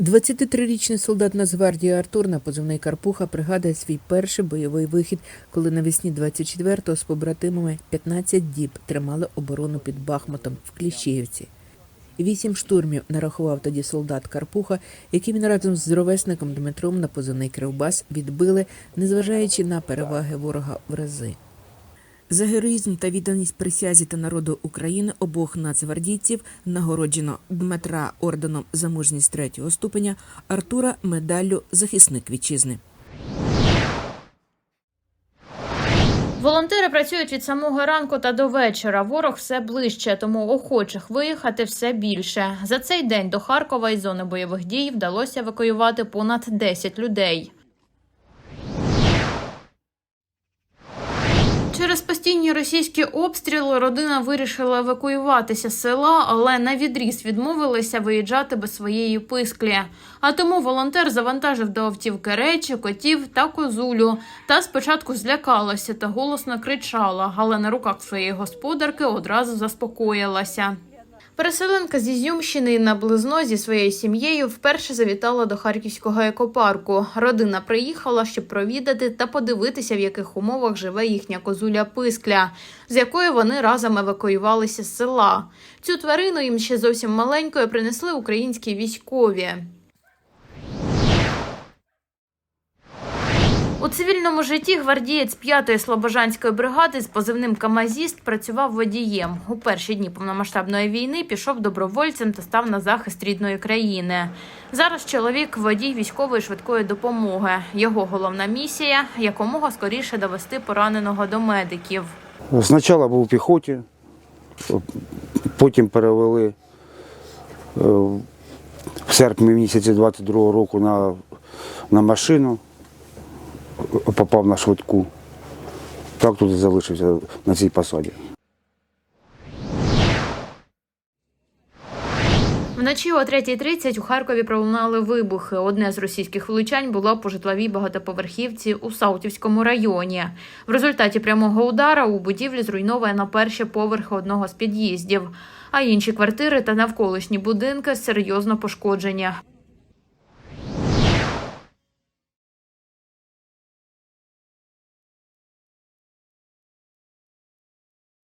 23-річний солдат Нацгвардії Артур на позивний Карпуха пригадує свій перший бойовий вихід, коли навесні 24-го з побратимами 15 діб тримали оборону під Бахмутом в Кліщіївці. Вісім штурмів нарахував тоді солдат Карпуха, які він разом з ровесником Дмитром на позивний Кривбас відбили, незважаючи на переваги ворога в рази. За героїзм та відданість присязі та народу України обох нацгвардійців нагороджено Дмитра орденом за мужність третього ступеня, Артура медаллю захисник вітчизни. Волонтери працюють від самого ранку та до вечора. Ворог все ближче, тому охочих виїхати все більше. За цей день до Харкова із зони бойових дій вдалося евакуювати понад 10 людей. Через постійні російські обстріли родина вирішила евакуюватися з села, але на відріз відмовилися виїжджати без своєї писклі. А тому волонтер завантажив до автівки речі, котів та козулю. Та спочатку злякалася та голосно кричала, але на руках своєї господарки одразу заспокоїлася. Переселенка з Ізюмщини на близно зі своєю сім'єю вперше завітала до харківського екопарку. Родина приїхала, щоб провідати та подивитися, в яких умовах живе їхня козуля Пискля, з якої вони разом евакуювалися з села. Цю тварину їм ще зовсім маленькою принесли українські військові. У цивільному житті гвардієць 5-ї Слобожанської бригади з позивним Камазіст працював водієм. У перші дні повномасштабної війни пішов добровольцем та став на захист рідної країни. Зараз чоловік водій військової швидкої допомоги. Його головна місія якомога скоріше довести пораненого до медиків. Спочатку був у піхоті, потім перевели е, в серпні місяці 22-го року на, на машину, попав на швидку. Так тут і залишився на цій посаді. Вночі о 3.30 у Харкові пролунали вибухи. Одне з російських влучань було по житловій багатоповерхівці у Саутівському районі. В результаті прямого удара у будівлі зруйновано перші поверхи одного з під'їздів, а інші квартири та навколишні будинки серйозно пошкоджені.